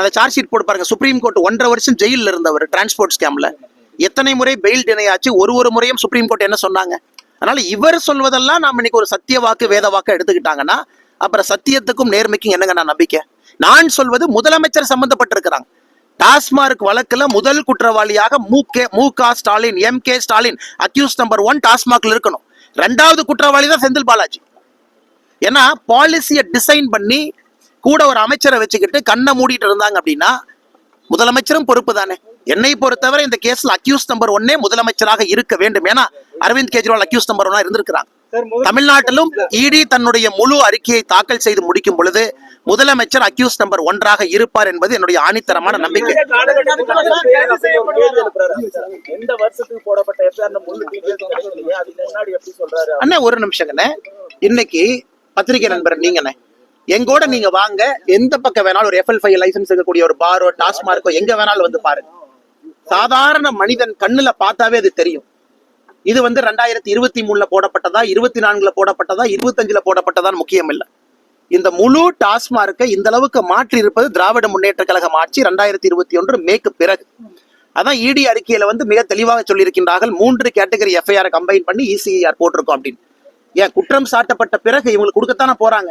அந்த charge sheet போட்டு பாருங்க. சுப்ரீம் கோர்ட் ஒன்றரை வருஷம் ஜெயிலில் இருந்தவர் டிரான்ஸ்போர்ட் ஸ்கேம்ல எத்தனை முறை பெயில் டினையாச்சு ஒரு ஒரு முறையும் சுப்ரீம் கோர்ட் என்ன சொன்னாங்க? அதனால இவர் சொல்வதெல்லாம் நாம் இன்னைக்கு ஒரு சத்திய வாக்கு வேத வாக்கு எடுத்துக்கிட்டாங்கன்னா அப்புறம் சத்தியத்துக்கும் நேர்மைக்கும் என்னங்க நான் நம்பிக்கை? நான் சொல்வது முதலமைச்சர் சம்பந்தப்பட்டிருக்கிறாங்க. டாஸ்மார்க் வழக்குல முதல் குற்றவாளியாக Mu Ka Mu Ka Stalin M K Stalin accuse number one டாஸ்மாக்ல இருக்கணும். ரெண்டாவது குற்றவாளி தான் செந்தில் பாலாஜி. ஏன்னா பாலிசியை டிசைன் பண்ணி கூட ஒரு அமைச்சரை வச்சுக்கிட்டு கண்ணை மூடிட்டு இருந்தாங்க அப்படின்னா முதலமைச்சரும் பொறுப்பு தானே? என்னை பொறுத்தவரை இந்த கேஸ்ல அக்யூஸ் நம்பர் ஒன்னே முதலமைச்சராக இருக்க வேண்டும். ஏன்னா அரவிந்த் கெஜ்ரிவால் அக்யூஸ் நம்பர் ஒன்னா இருந்திருக்கிறாங்க. தமிழ்நாட்டிலும் இடி தன்னுடைய முழு அறிக்கையை தாக்கல் செய்து முடிக்கும் பொழுது முதலமைச்சர் அக்யூஸ் நம்பர் ஒன்றாக இருப்பார் என்பது என்னுடைய ஆணித்தரமான நம்பிக்கை. அண்ணா ஒரு நிமிஷங்கண்ணே. இன்னைக்கு பத்திரிகை நண்பர் நீங்கண்ணே. எங்கூட நீங்க வாங்க. எந்த பக்கம் வேணாலும் ஒரு எஃப்எல் ஃபைவ் லைசன்ஸ் இருக்கக்கூடிய ஒரு பாரோ டாஸ்மார்க்கோ எங்க வேணாலும் வந்து பாருங்க. சாதாரண மனிதன் கண்ணுல பார்த்தாவே அது தெரியும். இது வந்து ரெண்டாயிரத்தி இருபத்தி மூணுல போடப்பட்டதா இருபத்தி நான்குல போடப்பட்டதா இருபத்தஞ்சுல போடப்பட்டதான்னு முக்கியம் இல்லை. இந்த முழு டாஸ்மார்க்கை இந்த அளவுக்கு மாற்றி இருப்பது திராவிட முன்னேற்ற கழகம் ஆட்சி ரெண்டாயிரத்தி இருபத்தி ஒன்று மேற்கு பிறகு. அதான் இடி அறிக்கையில வந்து மிக தெளிவாக சொல்லியிருக்கின்றார்கள். மூன்று கேட்டகரி எஃப்ஐஆர் கம்பைன் பண்ணி இசிஐஆர் போட்டிருக்கோம் அப்படின்னு. ஏன் குற்றம் சாட்டப்பட்ட பிறகு இவங்களுக்கு கொடுக்கத்தானே போறாங்க?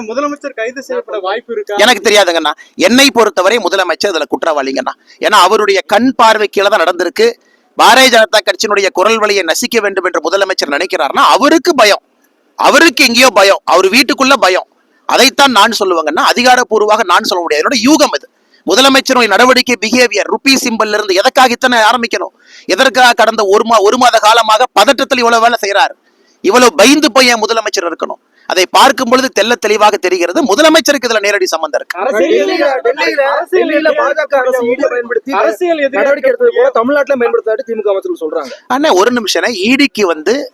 முதலமைச்சர் கைது செய்யப்பட வாய்ப்பு இருக்கா? எனக்கு தெரியாதுங்கண்ணா. என்னை பொறுத்தவரை முதலமைச்சர் இதுல குற்றவாளிங்கண்ணா. ஏன்னா அவருடைய கண் பார்வை கீழே தான் நடந்திருக்கு. பாரதிய ஜனதா கட்சியினுடைய குரல் வழியை நசிக்க வேண்டும் என்று முதலமைச்சர் நினைக்கிறாருன்னா அவருக்கு பயம். அவருக்கு எங்கேயோ பயம். அவர் வீட்டுக்குள்ள பயம். அதைத்தான் நான் சொல்லுவாங்கன்னா அதிகாரப்பூர்வமாக நான் சொல்ல முடியாது. என்னோட யூகம் இது. முதலமைச்சருடைய நடவடிக்கை பிஹேவியர் ருப்பி சிம்பல்ல இருந்து எதற்காக இத்தனை ஆரம்பிக்கணும்? எதற்காக கடந்த ஒரு மா ஒரு மாத காலமாக பதட்டத்தில் இவ்வளவு வேலை செய்யறாரு இவ்வளவு பயந்து போய் முதலமைச்சர் இருக்கணும்? அதை பார்க்கும் பொழுது தெள்ள தெளிவாக தெரிகிறது. முதலமைச்சருக்கு இதுல நேரடி சம்பந்தம் இருக்கு. ஒரு நிமிஷம் ஈடிக்கு வந்து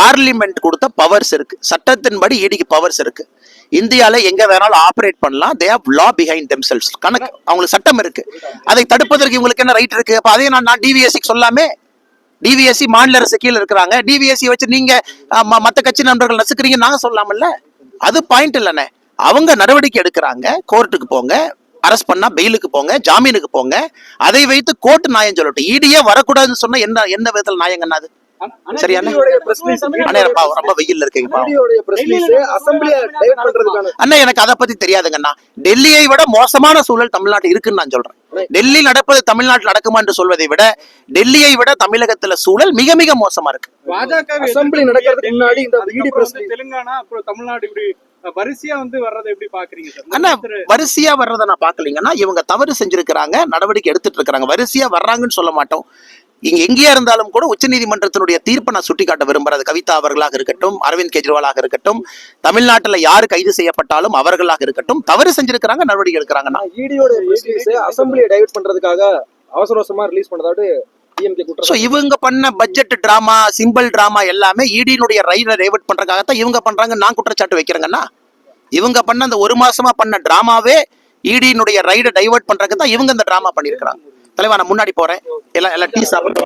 பார்லிமெண்ட் கொடுத்த பவர்ஸ் இருக்கு. சட்டத்தின்படி ஈடிக்கு பவர்ஸ் இருக்கு. இந்தியால எங்க வேணாலும் ஆபரேட் பண்ணலாம். They have law behind themselves கணக்கு. அவங்களுக்கு சட்டம் இருக்கு. அதை தடுப்பதற்கு இவங்களுக்கு என்ன ரைட் இருக்கு? அப்ப அதே நான் நான் டிவிஎஸ்சிக்கு சொல்லாமே டிவிஎஸ்சி மாநில அரசு கீழே இருக்கிறாங்க. டிவிஎஸ்சி வச்சு நீங்க ம- மத்த கட்சி நண்பர்கள் நசுக்கிறீங்க நாங்க சொல்லலாம்ல? அது பாயிண்ட் இல்லைண்ணே. அவங்க நடவடிக்கை எடுக்கிறாங்க. கோர்ட்டுக்கு போங்க. அரெஸ்ட் பண்ணா பெயிலுக்கு போங்க. ஜாமீனுக்கு போங்க. அதை வைத்து கோர்ட் நியாயம் சொல்லட்டும். ஈடியே வரக்கூடாதுன்னு சொன்னா என்ன என்ன விதத்துல நியாயங்கண்ணா அண்ணே. ரொம்ப இருக்கீங்க அண்ணா எனக்கு அதை பத்தி தெரியாதுங்கண்ணா டெல்லியை விட மோசமான சூழல் தமிழ்நாட்டில் இருக்குன்னு நான் சொல்றேன். டெல்லி நடப்பது தமிழ்நாட்டில் நடக்குமா என்று சொல்வதை விட டெல்லியை விட தமிழகத்துல சூழல் மிக மிக மோசமா இருக்கு. பாஜக அசம்பிளி நடக்கிறதுக்கு முன்னாடி இந்த இடி பிரஸ் தெலுங்கானா அப்புறம் தமிழ்நாடு இப்படி அஹ், வரிசையா வந்து வர்றதை எப்படி பாக்குறீங்க சார்? அண்ணா முதலமைச்சர் வரிசையா வர்றதை நான் பாக்கலீங்கன்னா இவங்க தவறு செஞ்சிருக்கிறாங்க நடவடிக்கை எடுத்துட்டு இருக்காங்க வரிசையா வர்றாங்கன்னு சொல்ல மாட்டோம். இங்க எங்கேயா இருந்தாலும் கூட உச்சநீதிமன்றத்தினுடைய தீர்ப்பை நான் சுட்டிக்காட்ட விரும்புறது கவிதா அவர்களாக இருக்கட்டும் அரவிந்த் கெஜ்ரிவாலாக இருக்கட்டும் தமிழ்நாட்டுல யாரு கைது செய்யப்பட்டாலும் அவர்களாக இருக்கட்டும் தவறு செஞ்சிருக்கிறாங்க நடவடிக்கை எடுக்கிறாங்கன்னா ரிலீஸ் அசம்பிளியை டைவர்ட் பண்றதுக்காக அவசர அவசரமா ரிலீஸ் பண்ணதாட்டு ஸோ இவங்க பண்ண பட்ஜெட் டிராமா சிம்பிள் டிராமா எல்லாமே ஈடியினுடைய ரைடை டைவர்ட் பண்றதுக்காகத்தான் இவங்க பண்றாங்க நான் குற்றச்சாட்டு வைக்கிறேங்கன்னா இவங்க பண்ண அந்த ஒரு மாசமா பண்ண டிராமாவே ஈடியினுடைய ரைடை டைவர்ட் பண்றதுக்கு தான் இவங்க இந்த டிராமா பண்ணியிருக்கிறாங்க. தலைவா நான் முன்னாடி போறேன். எல்லாம் எல்லாம் டீ சாப்பிட்டு